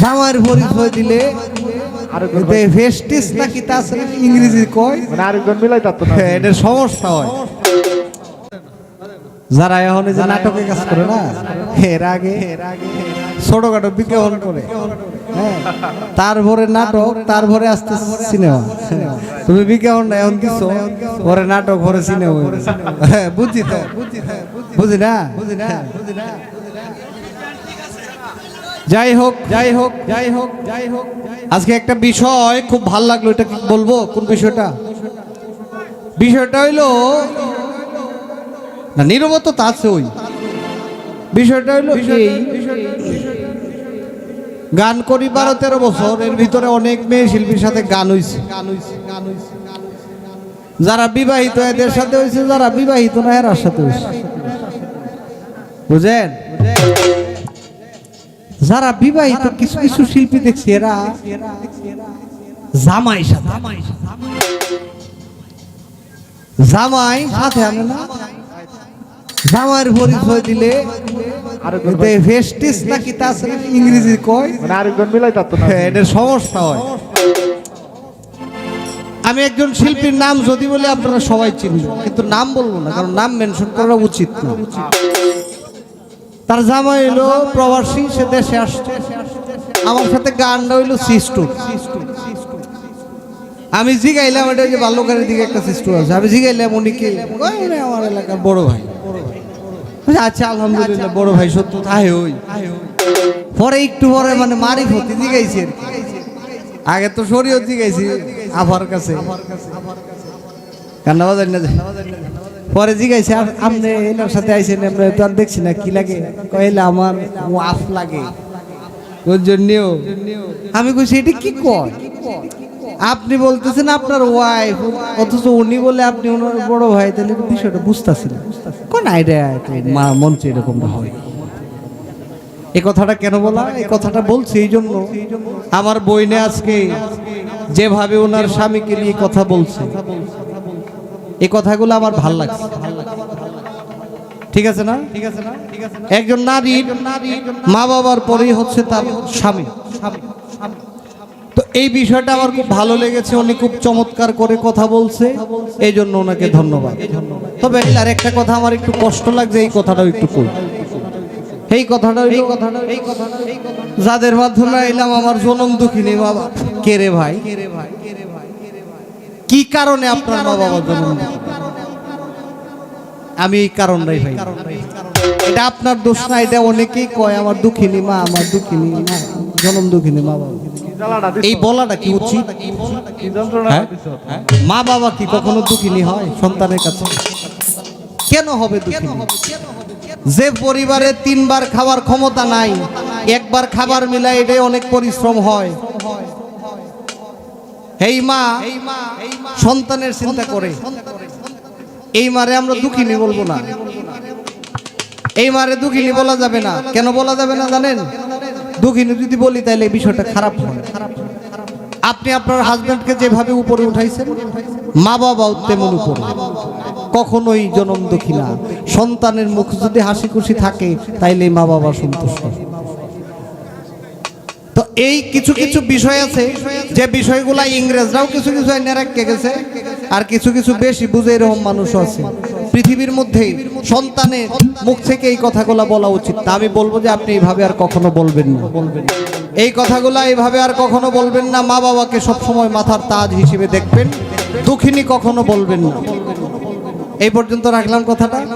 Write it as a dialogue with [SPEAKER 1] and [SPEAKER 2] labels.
[SPEAKER 1] জামাইয়ের পরিচয় দিলে ভেস্টিস নাকি তা ইংরেজি কয়?
[SPEAKER 2] মানে আরেকজন মিলাই তার না
[SPEAKER 1] হ্যাঁ, সমস্যা হয়। যারা এখন যে নাটকে কাজ করে না এর আগে ছোটখাটো বিজ্ঞাপন করে। হ্যাঁ তারপরে নাটক তারপরে আসতে সিনেমা। তুমি বিজ্ঞাপন না এখন দিছো পরে নাটক পরে সিনেমা। হ্যাঁ বুঝছি তো? বুঝি না? বুঝি না। যাই হোক যাই হোক যাই হোক যাই হোক আজকে একটা বিষয় খুব ভালো লাগল, এটা বলব? কোন বিষয়টা? বিষয়টা হইল, না, নীরবতা তো আছে ওই বিষয়টা হইল গান করি বারো তেরো বছর, এর ভিতরে অনেক মেয়ে শিল্পীর সাথে গান হইছে। যারা বিবাহিত, এদের সাথে হয়েছে যারা বিবাহিত না এরার সাথে হয়েছে বুঝেন? যারা বিবাহিত কিছু কিছু শিল্পী দেখছি এরা জামাই সাথে। জামাই সাথে। আনে না। জামাইয়ের পরিচয় দিলে ভেস্টিস নাকি তা ইংরেজি কয়?
[SPEAKER 2] মানে আরেকজন মিলাই তার
[SPEAKER 1] হ্যাঁ, সমস্যা হয়। আমি একজন শিল্পীর নাম যদি বলে আপনারা সবাই চিনবেন কিন্তু নাম বলব না কারণ নাম মেনশন করা উচিত না। তার জামাই এলো প্রবাসী, সে দেশে আসছে। আমার সাথে গানটা হইল সিস্টুর আমি জিগাইলাম, এটা যে বাল্যকারের দিকে একটা সিস্টুর আছে। আমি জিগাইলাম, উনি কি? আমার এলাকার বড় ভাই। আচ্ছা আলহামদুলিল্লাহ, বড় ভাই, সত্য, তাই ওই পরে একটু পরে মানে মারি ফতি জিগাইছি। আগে তো শরীয়ত জিগাইছি, আফার কাছে। কান্না না পরে আর আপনি এনার সাথে আইছেন, আমরা তো আর দেখছি না, কি লাগে? কইলে, আমার ওয়াফ লাগে। ওর জন্যও। আমি কইছি, এটা কি কয় আপনি বলতেছেন আপনার ওয়াইফ অথচ উনি বলে আপনি ওনার বড় ভাই, তাহলে বিষয়টা বুঝতেছিলেন কোন আইডিয়া মা মন্ত্রী এরকম হয়। এই কথাটা কেন বলা? এই কথাটা বলছি এই জন্য। আমার বইনে আজকে যেভাবে ওনার স্বামীকে নিয়ে কথা বলছে এই কথাগুলো আমার ভালো লাগছে। ঠিক আছে না? ঠিক আছে না ঠিক আছে একজন নারী মা বাবার পরেই হচ্ছে তার স্বামী। তো এই বিষয়টা আমার খুব ভালো লেগেছে, উনি খুব চমৎকার করে কথা বলছে এই জন্য ওনাকে ধন্যবাদ। তবে আর একটা কথা আমার একটু কষ্ট লাগছে, এই কথাটাও একটু কই। এই কথাটা এই কথাটা এই কথাটা যাদের মাধ্যমে এলাম, আমার জনম দুঃখিনী বাবা। কে রে ভাই? কি কারণে আপনার মা বাবা জনম? আমি এই কারণটাই ভাই। এটা আপনার দোষ না এটা অনেকেই কয় আমার দুঃখিনী মা আমার দুঃখিনী মা জনম দুঃখিনী মা বাবা এই বলাটা কি উচিত?
[SPEAKER 2] কি যন্ত্রণা
[SPEAKER 1] হ্যাঁ? মা বাবা কি কখনো দুঃখিনী হয় সন্তানের কাছে? কেন হবে দুঃখিনী? যে পরিবারে তিনবার খাবার ক্ষমতা নাই একবার খাবার মিলাই এটাই অনেক পরিশ্রম হয়। এই মা, সন্তানের চিন্তা করে। এই মারে আমরা দুঃখিনী বলব না। এই মারে দুঃখিনী বলা যাবে না। কেন বলা যাবে না জানেন? দুঃখিনী যদি বলি তাহলে এই বিষয়টা খারাপ হয়। আপনি আপনার হাজবেন্ডকে যেভাবে উপরে উঠাইছেন, মা বাবাও তেমন উপরে। কখনোই জনম দুঃখী না। সন্তানের মুখ যদি হাসি খুশি থাকে, তাইলে মা বাবা সন্তুষ্ট। এই কিছু কিছু বিষয় আছে যে বিষয়গুলা ইংরেজরাও কিছু কিছু রাখতে গেছে। আর কিছু কিছু বেশি বুঝে এরকম মানুষ আছে। পৃথিবীর মধ্যে সন্তানের মুখ থেকে এই কথাগুলা বলা উচিত। তা আমি বলব যে আপনি এইভাবে আর কখনো বলবেন না। বলবেন এই কথাগুলা এইভাবে আর কখনো বলবেন না। মা বাবাকে সবসময় মাথার তাজ হিসেবে দেখবেন। দুঃখিনী কখনো বলবেন না। এই পর্যন্ত রাখলাম কথাটা।